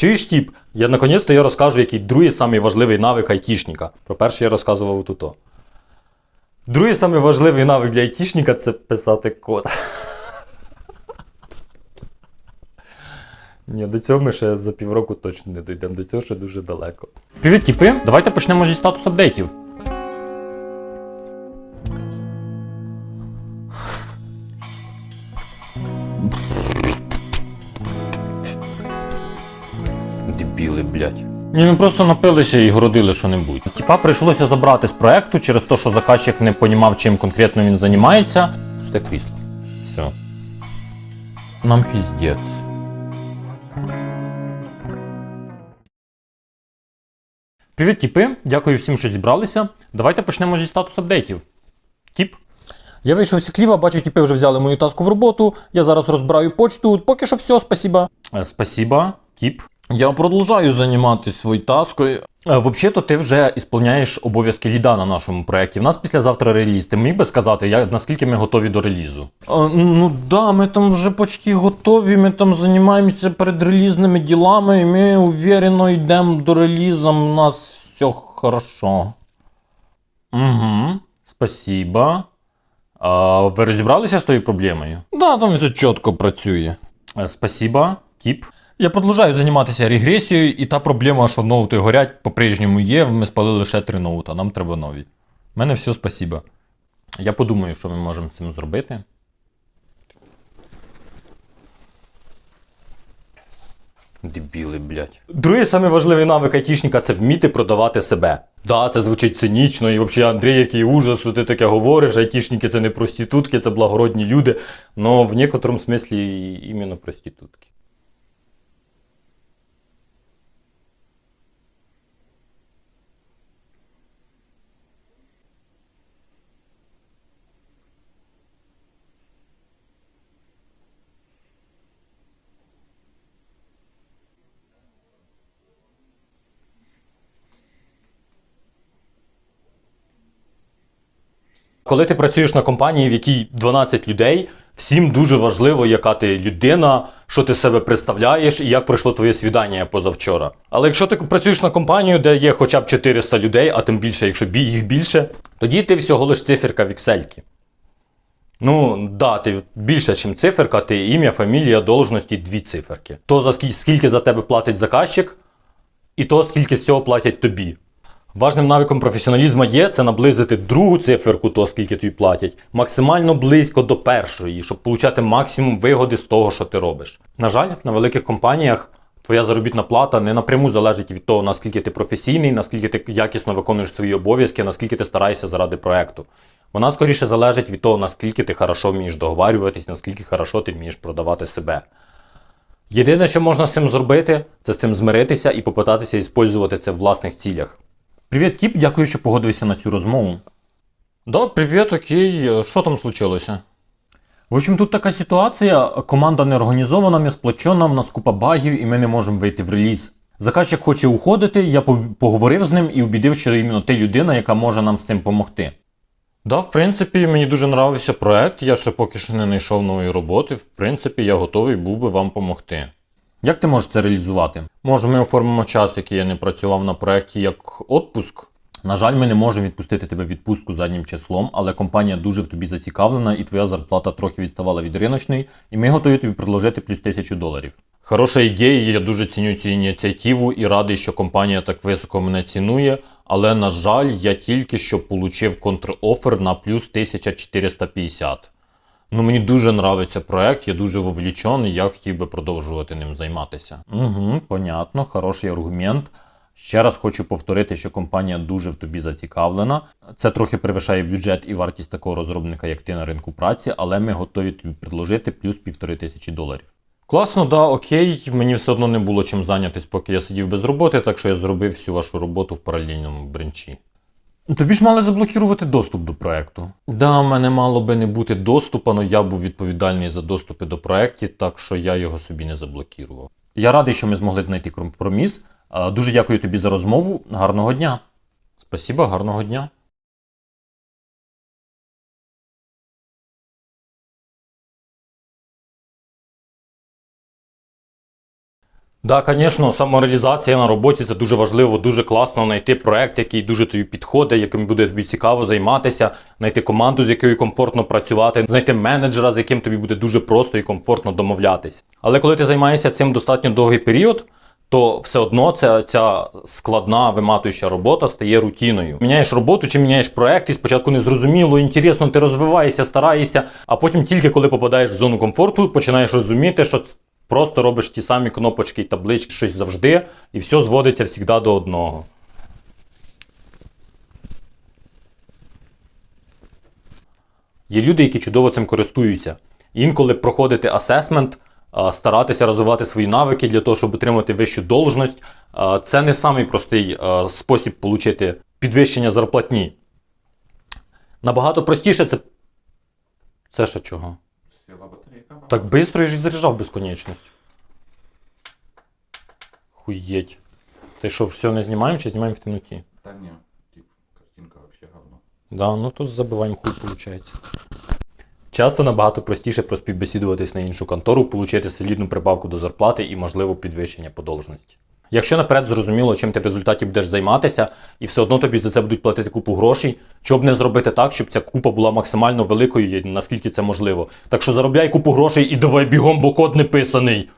Чуєш, тіп, я наконець-то я розкажу, який другий самий важливий навик айтішника. Про перший я розказував тут. Другий самий важливий навик для айтішника це писати код. Ні, до цього ми ще за півроку точно не дійдемо, до цього ще дуже далеко. Привіт, тіпи! Давайте почнемо зі статус апдейтів. Дебіли, блядь. Ні, ми просто напилися і городили що-небудь. Тіпа прийшлося забрати з проекту через те, що заказчик не понімав, чим конкретно він займається. Пусте крісло. Все. Нам піздець. Привіт, тіпи. Дякую всім, що зібралися. Давайте почнемо зі статус апдейтів. Тіп. Я вийшов з Сікліва, бачу, тіпи вже взяли мою таску в роботу. Я зараз розбираю почту. Поки що все, спасіба. Е, спасіба, тіп. Я продовжую займатися своєю таскою. Е, Взагалі-то ти вже ісполняєш обов'язки ліда на нашому проєкті. У нас післязавтра реліз. Ти міг би сказати, як, наскільки ми готові до релізу? ну да, ми там вже почти готові. Ми там займаємося передрелізними ділами, і ми уверено йдемо до релізу. У нас все хорошо. Угу, спасибо. А ви розібралися з тою проблемою? Да, там все чітко працює. Е, Спасибо, тіп. Я продовжую займатися регресією, і та проблема, що ноути горять, по-прежньому є. Ми спалили лише три ноута, нам треба нові. У мене все спасибо. Я подумаю, що ми можемо з цим зробити. Дебіли, блядь. Другий самий важливий навик айтішника це вміти продавати себе. Да, це звучить цинічно, і взагалі Андрій, який ужас, що ти таке говориш, айтішники це не проститутки, це благородні люди. Но в некоторому смислі іменно проститутки. Коли ти працюєш на компанії, в якій 12 людей, всім дуже важливо, яка ти людина, що ти себе представляєш і як пройшло твоє свідання позавчора. Але якщо ти працюєш на компанію, де є хоча б 400 людей, а тим більше, якщо їх більше, тоді ти всього лиш циферка в Excel. Ну, да, ти більше, ніж циферка, ти ім'я, фамілія, должності, дві циферки. То за скільки, за тебе платить заказчик, і то скільки з цього платять тобі. Важним навиком професіоналізму є це наблизити другу циферку, то скільки тобі платять, максимально близько до першої, щоб отримати максимум вигоди з того, що ти робиш. На жаль, на великих компаніях твоя заробітна плата не напряму залежить від того, наскільки ти професійний, наскільки ти якісно виконуєш свої обов'язки, наскільки ти стараєшся заради проекту. Вона скоріше залежить від того, наскільки ти хорошо вмієш договарюватись, наскільки хорошо ти вмієш продавати себе. Єдине, що можна з цим зробити, це з цим змиритися і попитатися використовувати це в власних цілях. Привіт, Тіп, дякую, що погодився на цю розмову. Да, привіт, окей. Що там случилося? В общем, тут така ситуація. Команда не організована, не сплочена, в нас купа багів, і ми не можемо вийти в реліз. Заказчик хоче уходити, я поговорив з ним і убідив, що іменно ти людина, яка може нам з цим допомогти. Да, в принципі, мені дуже нравився проект, я ще поки що не знайшов нової роботи. В принципі, я готовий був би вам допомогти. Як ти можеш це реалізувати? Може, ми оформимо час, який я не працював на проєкті, як отпуск. На жаль, ми не можемо відпустити тебе в відпустку заднім числом, але компанія дуже в тобі зацікавлена, і твоя зарплата трохи відставала від риночної, і ми готові тобі предложити плюс тисячу доларів. Хороша ідея, я дуже ціню цю ініціативу і радий, що компанія так високо мене цінує. Але, на жаль, я тільки що получив контрофер на плюс 1450. Ну, мені дуже нравиться проект, я дуже вовлічений, я хотів би продовжувати ним займатися. Угу, понятно, хороший аргумент. Ще раз хочу повторити, що компанія дуже в тобі зацікавлена. Це трохи перевищає бюджет і вартість такого розробника, як ти на ринку праці, але ми готові тобі предложити плюс півтори тисячі доларів. Класно, да, окей. Мені все одно не було чим зайнятися, поки я сидів без роботи, так що я зробив всю вашу роботу в паралельному бренчі. Тобі ж мали заблокувати доступ до проекту. Да, в мене мало би не бути доступу, але я був відповідальний за доступи до проекту, так що я його собі не заблокував. Я радий, що ми змогли знайти компроміс. Дуже дякую тобі за розмову. Гарного дня. Спасибо, гарного дня. Да, звісно, самореалізація на роботі це дуже важливо, дуже класно знайти проект, який дуже тобі підходить, яким буде тобі цікаво займатися, знайти команду, з якою комфортно працювати, знайти менеджера, з яким тобі буде дуже просто і комфортно домовлятись. Але коли ти займаєшся цим достатньо довгий період, то все одно ця, ця складна виматуюча робота стає рутіною. Міняєш роботу чи міняєш проект, і спочатку не зрозуміло, інтересно, ти розвиваєшся, стараєшся, а потім тільки коли попадаєш в зону комфорту, починаєш розуміти, що просто робиш ті самі кнопочки і таблички, щось завжди, і все зводиться завжди до одного. Є люди, які чудово цим користуються. Інколи проходити асесмент, старатися розвивати свої навики для того, щоб отримати вищу должність, це не самий простий спосіб отримати підвищення зарплатні. Набагато простіше це. Це ще чого? Так швидко я ж і заряджав Хуеть. Ти що, все не знімаємо чи знімаємо в темноті? Да не, тип, картинка вообще говно. Да, ну тут забиваємо хуй, получается. Часто набагато простіше проспівбесідуватись на іншу контору, отримати солідну прибавку до зарплати і, можливо, підвищення по должності. Якщо наперед зрозуміло, чим ти в результаті будеш займатися, і все одно тобі за це будуть платити купу грошей, щоб не зробити так, щоб ця купа була максимально великою, наскільки це можливо. Так що заробляй купу грошей і давай бігом, бо код не писаний.